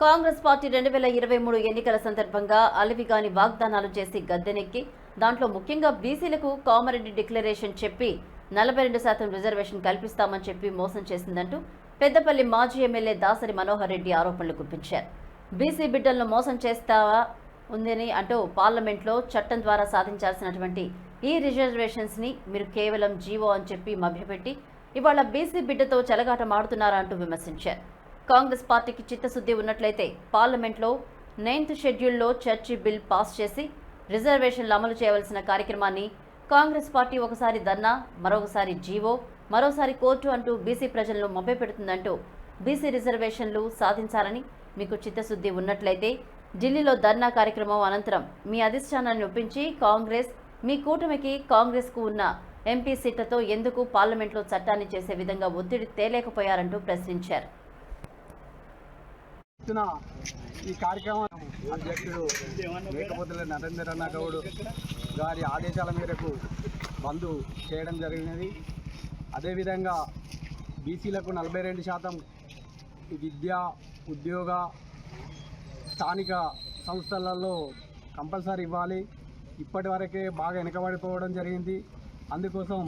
Congress party రెండు వేల ఇరవై మూడు ఎన్నికల సందర్భంగా అలవిగాని వాగ్దానాలు చేసి గద్దెనెక్కి దాంట్లో ముఖ్యంగా బీసీలకు కామారెడ్డి డిక్లరేషన్ చెప్పి నలభై రెండు శాతం రిజర్వేషన్ కల్పిస్తామని చెప్పి మోసం చేసిందంటూ పెద్దపల్లి మాజీ ఎమ్మెల్యే దాసరి మనోహర్ రెడ్డి ఆరోపణలు గుప్పించారు. బీసీ బిడ్డలను మోసం చేస్తావా ఉందని అంటూ పార్లమెంట్లో చట్టం ద్వారా సాధించాల్సినటువంటి ఈ రిజర్వేషన్స్ని మీరు కేవలం జీవో అని చెప్పి మభ్యపెట్టి ఇవాళ బీసీ బిడ్డతో చెలగాటమాడుతున్నారా అంటూ విమర్శించారు. కాంగ్రెస్ పార్టీకి చిత్తశుద్ధి ఉన్నట్లయితే పార్లమెంట్లో నైన్త్ షెడ్యూల్లో చర్చి బిల్ పాస్ చేసి రిజర్వేషన్లు అమలు చేయవలసిన కార్యక్రమాన్ని కాంగ్రెస్ పార్టీ ఒకసారి ధర్నా మరొకసారి జీవో మరోసారి కోర్టు అంటూ బీసీ ప్రజలను మభ్యపెడుతుందంటూ బీసీ రిజర్వేషన్లు సాధించాలని మీకు చిత్తశుద్ధి ఉన్నట్లయితే ఢిల్లీలో ధర్నా కార్యక్రమం అనంతరం మీ అధిష్టానాన్ని ఒప్పించి కాంగ్రెస్ మీ కూటమికి కాంగ్రెస్కు ఉన్న ఎంపీ సీట్లతో ఎందుకు పార్లమెంట్లో చట్టాన్ని చేసే విధంగా ఒత్తిడి తేలేకపోయారంటూ ప్రశ్నించారు. ఎత్తున ఈ కార్యక్రమం అధ్యక్షుడు లేకపోతే నరేంద్ర అన్న గౌడ్ గారి ఆదేశాల మేరకు బంద్ చేయడం జరిగినది. అదేవిధంగా బీసీలకు నలభై రెండు శాతం విద్య ఉద్యోగ స్థానిక సంస్థలలో కంపల్సరీ ఇవ్వాలి. ఇప్పటి వరకే బాగా వెనకబడిపోవడం జరిగింది. అందుకోసం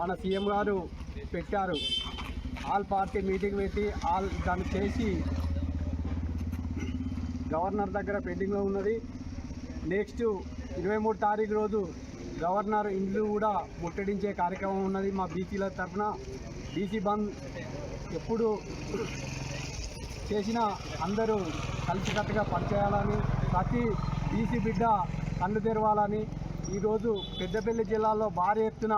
మన సీఎం గారు పెట్టారు. ఆల్ పార్టీ మీటింగ్ పెట్టి ఆల్ దాన్ని చేసి గవర్నర్ దగ్గర పెండింగ్లో ఉన్నది. నెక్స్ట్ ఇరవై మూడు తారీఖు రోజు గవర్నర్ ఇండ్లు కూడా ముట్టడించే కార్యక్రమం ఉన్నది మా బీసీల తరఫున. బీసీ బంద్ ఎప్పుడు చేసినా అందరూ కలిసికట్టుగా పనిచేయాలని ప్రతి బీసీ బిడ్డ కళ్ళు తెరవాలని ఈరోజు పెద్దపల్లి జిల్లాలో భారీ ఎత్తున